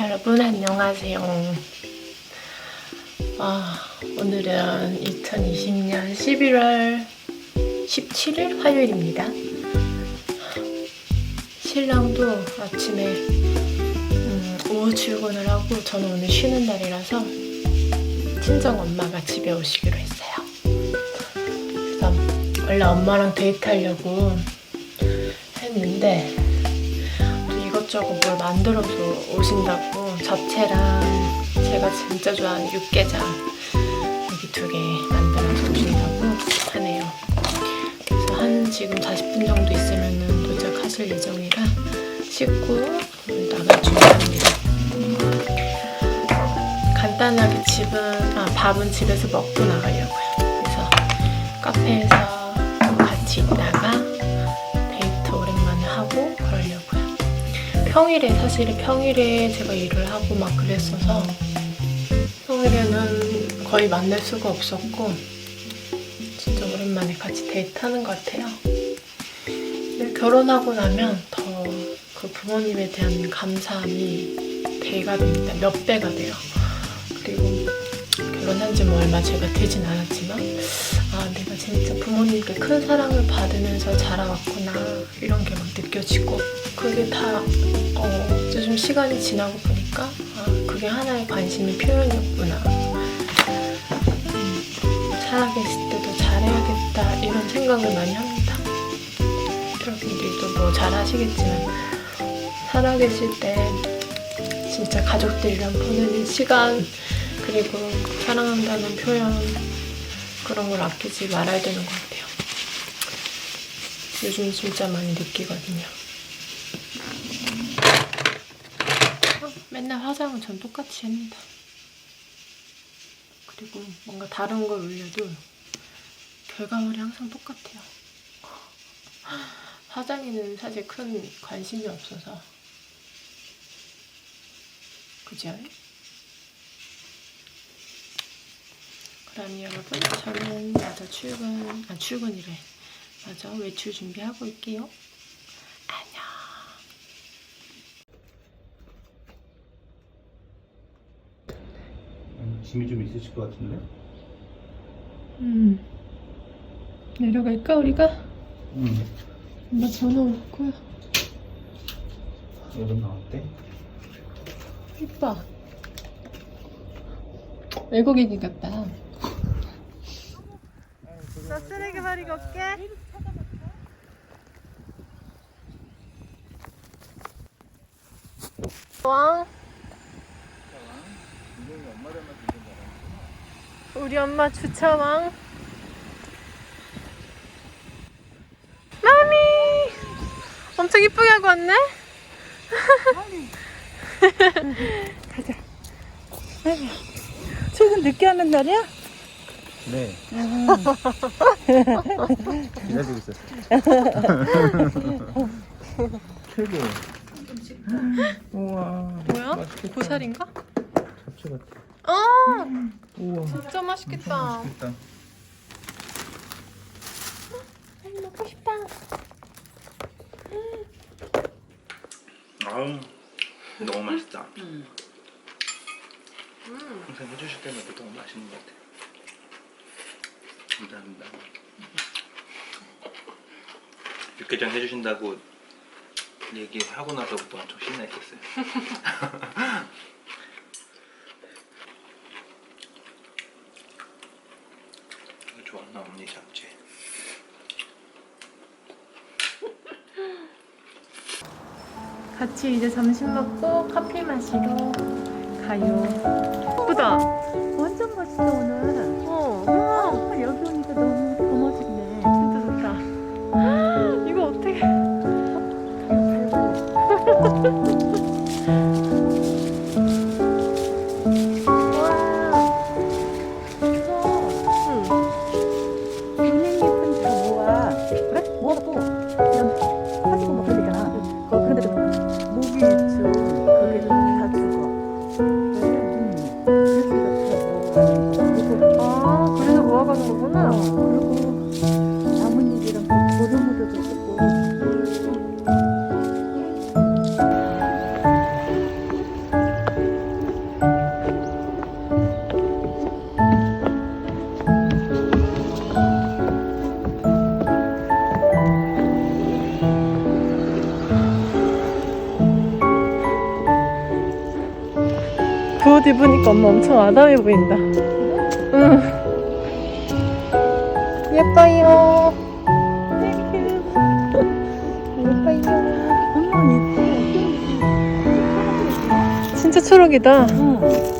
여러분 안녕하세요. 아, 오늘은 2020년 11월 17일 화요일입니다. 신랑도 아침에 음, 오후 출근을 하고 저는 오늘 쉬는 날이라서 친정 엄마가 집에 오시기로 했어요. 그래서 원래 엄마랑 데이트하려고 했는데 또 이것저것 뭘 만들어서 오신다고 잡채랑 제가 진짜 좋아하는 육개장 여기 두 개 만들어서 오신다고 하네요. 그래서 한 지금 40분 정도 있으면 도착하실 예정이라 씻고 나갈 준비합니다. 간단하게 집은 아 밥은 집에서 먹고 나가려고요. 그래서 카페에서 좀 같이 있다가 평일에 사실 평일에 제가 일을 하고 막 그랬어서 평일에는 거의 만날 수가 없었고 진짜 오랜만에 같이 데이트하는 것 같아요. 결혼하고 나면 더 그 부모님에 대한 감사함이 배가 됩니다. 몇 배가 돼요. 그리고 결혼한 지 뭐 얼마 제가 되진 않았지만 아 내가 진짜 부모님께 큰 사랑을 받으면서 자라왔구나 이런 게 막 느껴지고 그게 다 어, 좀 시간이 지나고 보니까 아 그게 하나의 관심의 표현이었구나 음, 살아계실 때도 잘해야겠다 이런 생각을 많이 합니다 여러분들도 뭐 잘하시겠지만 살아계실 때 진짜 가족들이랑 보내는 시간 그리고 사랑한다는 표현 그런 걸 아끼지 말아야 되는 것 같아요. 요즘 진짜 많이 느끼거든요. 어, 맨날 화장은 전 똑같이 합니다. 그리고 뭔가 다른 걸 올려도 결과물이 항상 똑같아요. 화장에는 사실 큰 관심이 없어서 그죠? 그럼 여러분 저는 맞아 출근 아 출근이래 맞아 외출 준비하고 올게요 안녕 음, 짐이 좀 있으실 것 같은데? 음 내려갈까 우리가? 응. 엄마 전화 올 거야 여름 나왔대? 이뻐 외국인이 같다 나 쓰레기 버리고 올게 왕 우리 엄마 주차왕 마미 엄청 이쁘게 하고 왔네 출근 늦게 하는 날이야? 네. 기다리고 있었어. 최고. 우와. 뭐야? 맛있겠다. 고사리인가? 잡채 같아. 아 우와. 진짜 맛있겠다 맛있겠다. 빨리 먹고 싶다 아우 너무 맛있다. 음. 항상 해주실 때마다 너무 맛있는 것 같아. 감사합니다. 육개장 해주신다고 얘기하고 나서부터 엄청 신나했었어요. 이거 좋아하 나 언니 잡채. 같이 이제 점심 먹고 커피 마시러 가요 예쁘다 완전 멋있어 오늘. 보니까 엄마 엄청 아담해 보인다. 응. 예뻐요. 예뻐요. 진짜 초록이다. 응.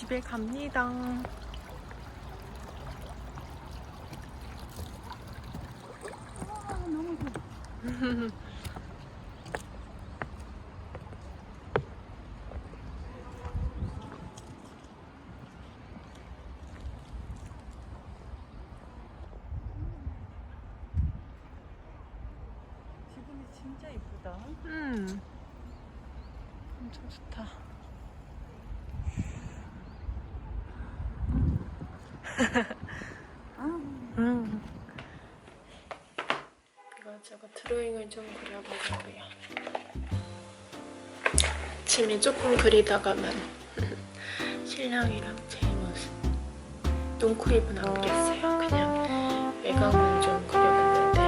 집에 갑니다. 조금 그리다가만 신랑이랑 제 모습 눈코입은 안 그렸어요. 그냥 외곽은 좀 그려봤는데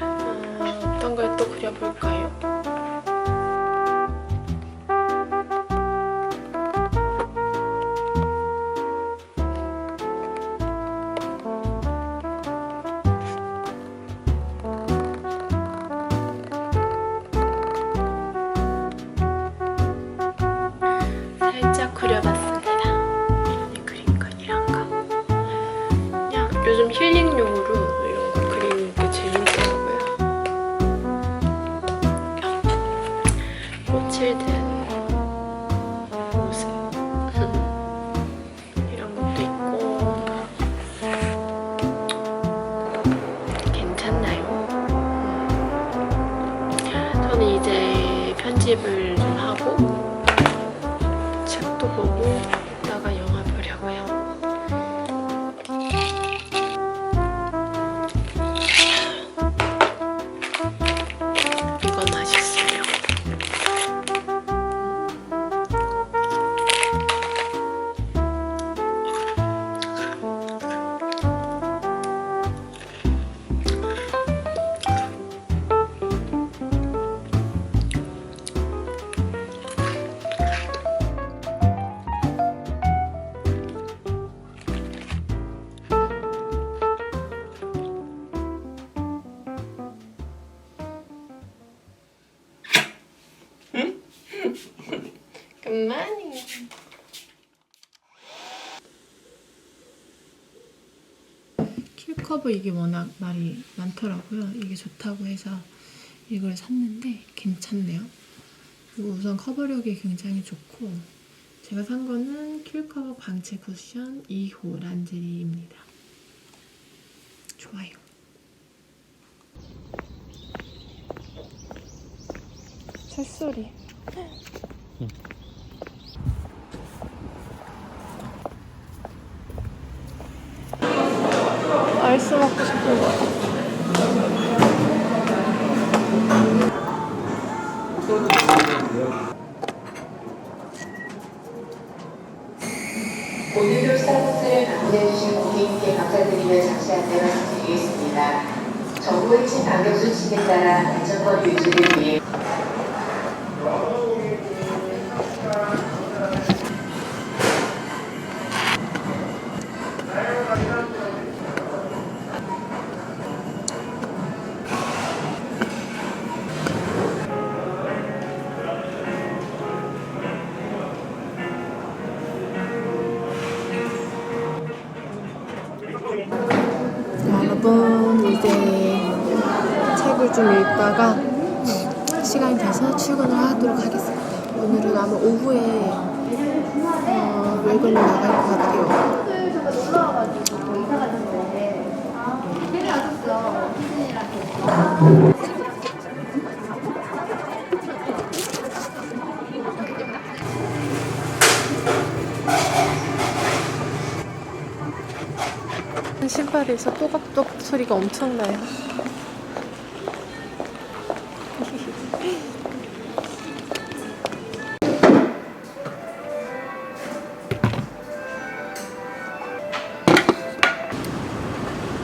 어, 어떤 걸 또 그려볼까요? 편집을 좀 하고 책도 보고 킬커버 이게 워낙 말이 많더라고요. 이게 좋다고 해서 이걸 샀는데 괜찮네요. 그리고 우선 커버력이 굉장히 좋고 제가 산 거는 킬커버 광채 쿠션 2호 란제리입니다. 좋아요. 새소리. 응. 고 싶은 거 같아. 오늘도 서비스를 방문해주신 고객님께 감사드리며 잠시 안내 말씀드리겠습니다. 정부의 친방역 수칙에 따라 안전거리 유지를 위해 신발에서 또각또각 소리가 엄청나요.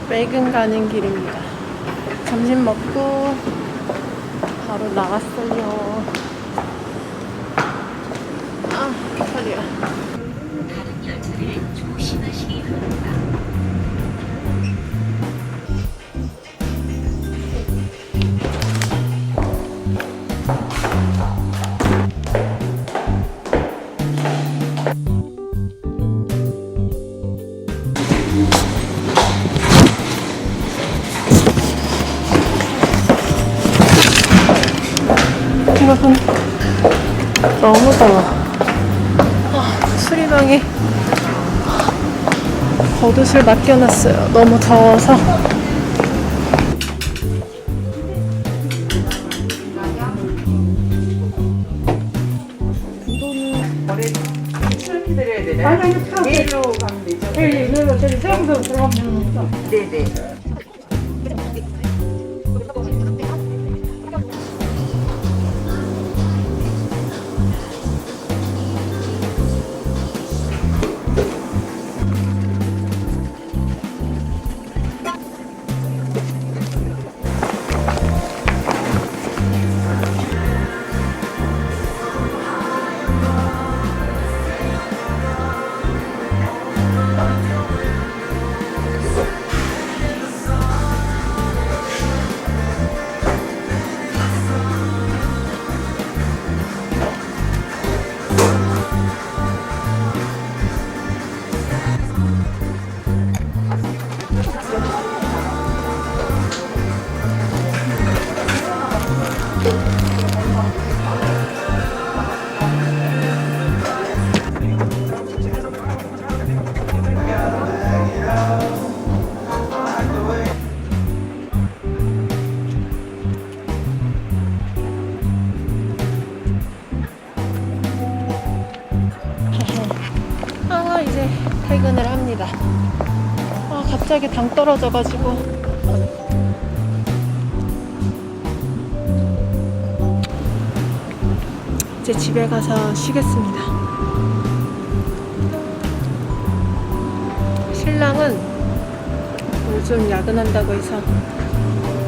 외근 가는 길입니다. 점심 먹고 바로 나갔어요. 여러분 너무 더워 아, 수리방에 겉옷을 맡겨놨어요. 너무 더워서 퇴근을 합니다. 아 갑자기 당 떨어져가지고. 이제 집에 가서 쉬겠습니다. 신랑은 요즘 야근한다고 해서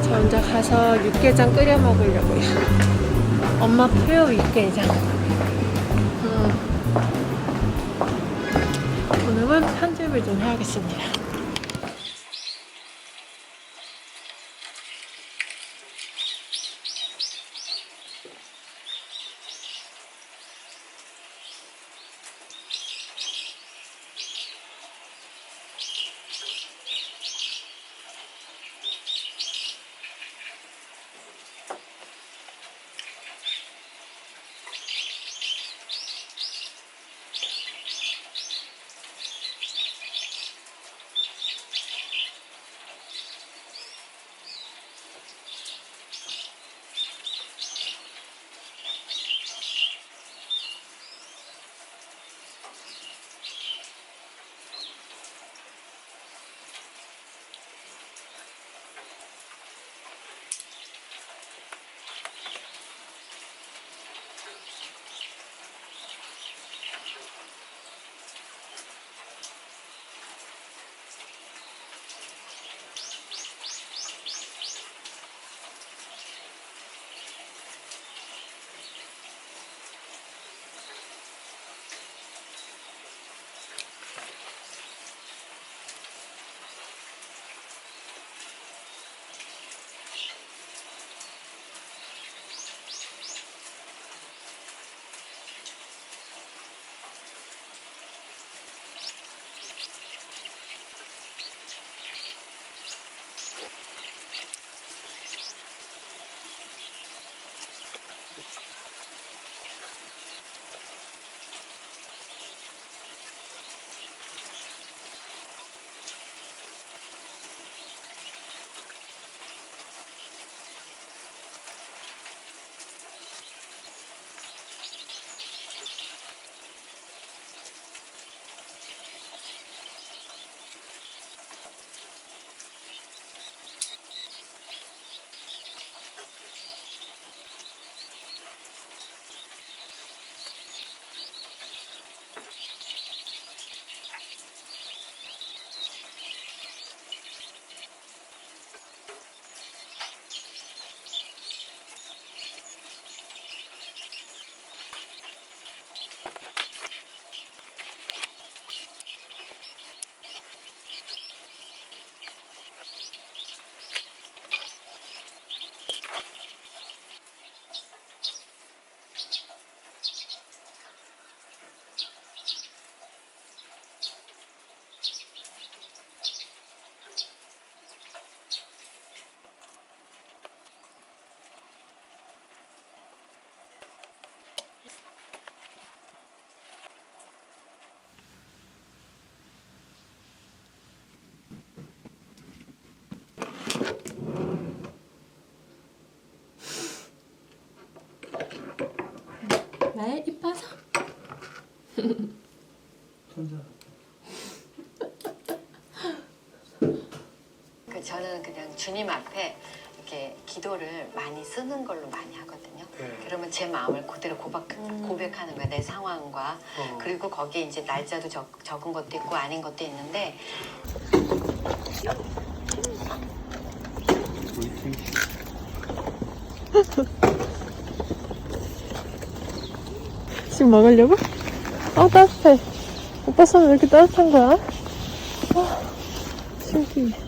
저 혼자 가서 육개장 끓여 먹으려고요. 엄마 표 육개장 편집을 좀 해야겠습니다. 왜 이뻐서? 그 저는 그냥 주님 앞에 이렇게 기도를 많이 쓰는 걸로 많이 하거든요. 그러면 제 마음을 그대로 고백, 고백하는 거야 내 상황과. 그리고 거기에 이제 날짜도 적, 적은 것도 있고 아닌 것도 있는데 지금 먹으려고? 아 따뜻해. 오빠 손왜 이렇게 따뜻한 거야? 아, 신기해.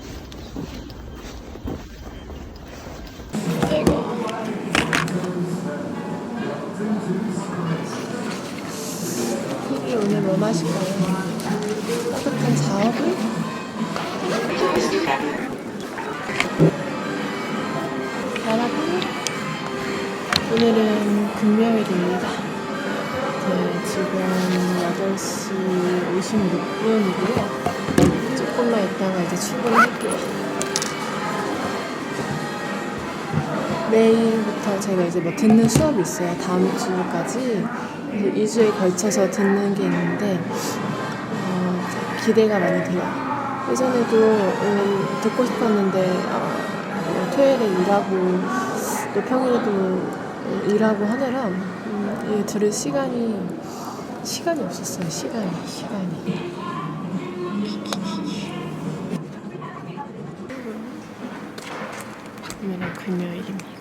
내일부터 제가 이제 뭐 듣는 수업이 있어요. 다음 주까지. 그래서 2주에 걸쳐서 듣는 게 있는데, 어, 기대가 많이 돼요. 예전에도 음, 듣고 싶었는데, 어, 뭐 토요일에 일하고, 또 평일에도 음, 일하고 하느라, 음, 이게 들을 시간이, 시간이 없었어요. 시간이, 시간이. 금요일입니다.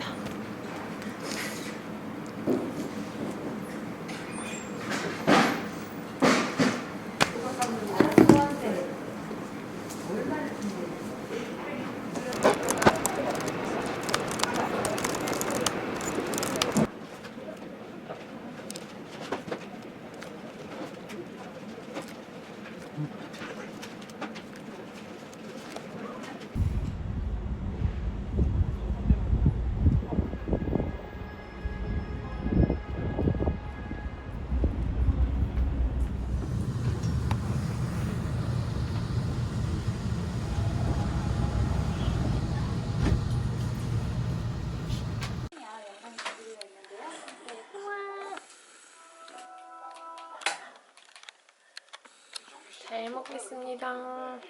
잘 먹겠습니다. 안녕하세요.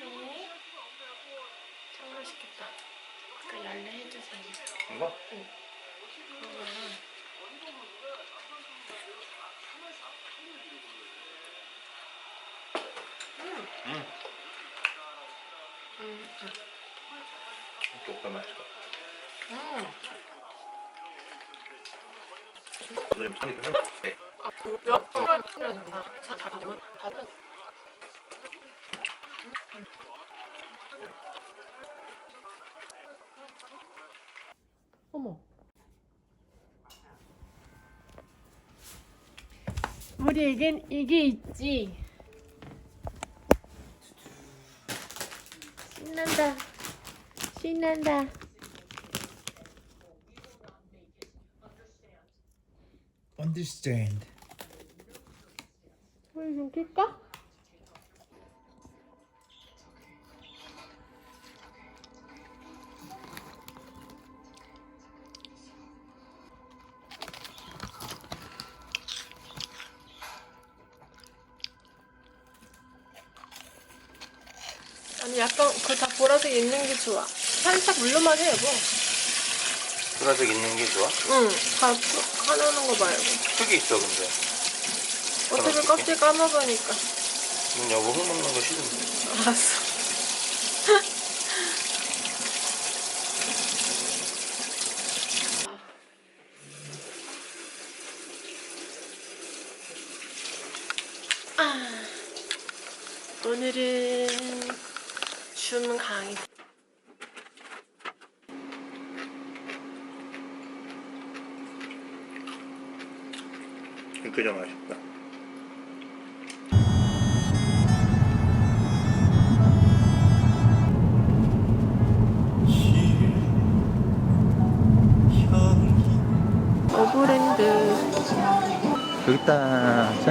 네. 참 맛있겠다. 그 열례 해주세요. 이거? 응. 음, 이렇게 오빠 맛있어. 음. 오 어머. 우리에겐 이게 있지. 신난다. 신난다. understand. 낄까? 아니 약간 그 다 보라색 있는 게 좋아. 살짝 물로만 해 여보. 보라색 있는 게 좋아? 응. 다 하나는 거 말고. 흙이 있어 근데. 어차피 껍질 까먹으니까. 넌 여보 흙 먹는 거 싫은데. 알았어. 아, 오늘은 줌 강의. 육개장 맛있다.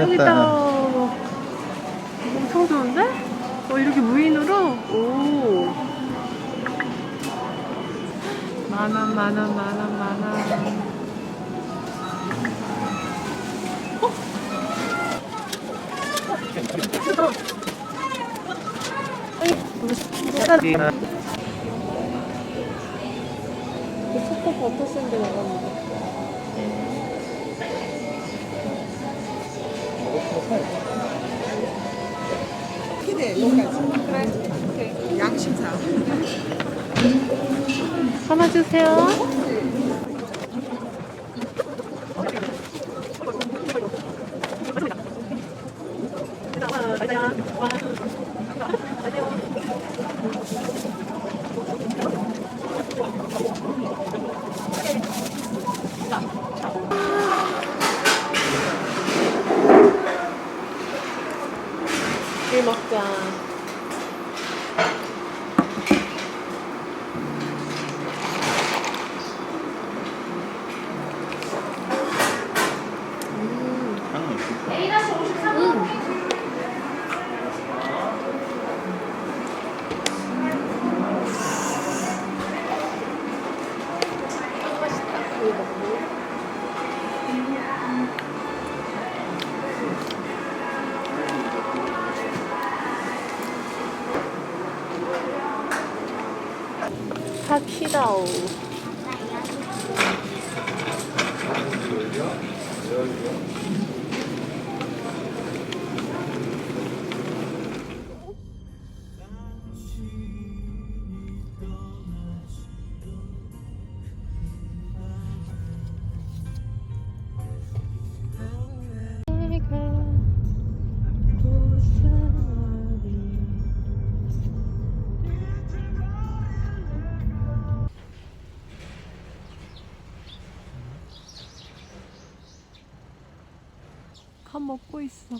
여기다. 엄청 좋은데? 어, 이렇게 무인으로? 오. 만원 만원 만원 만원 초코 하나 주세요 사키 밥 먹고 있어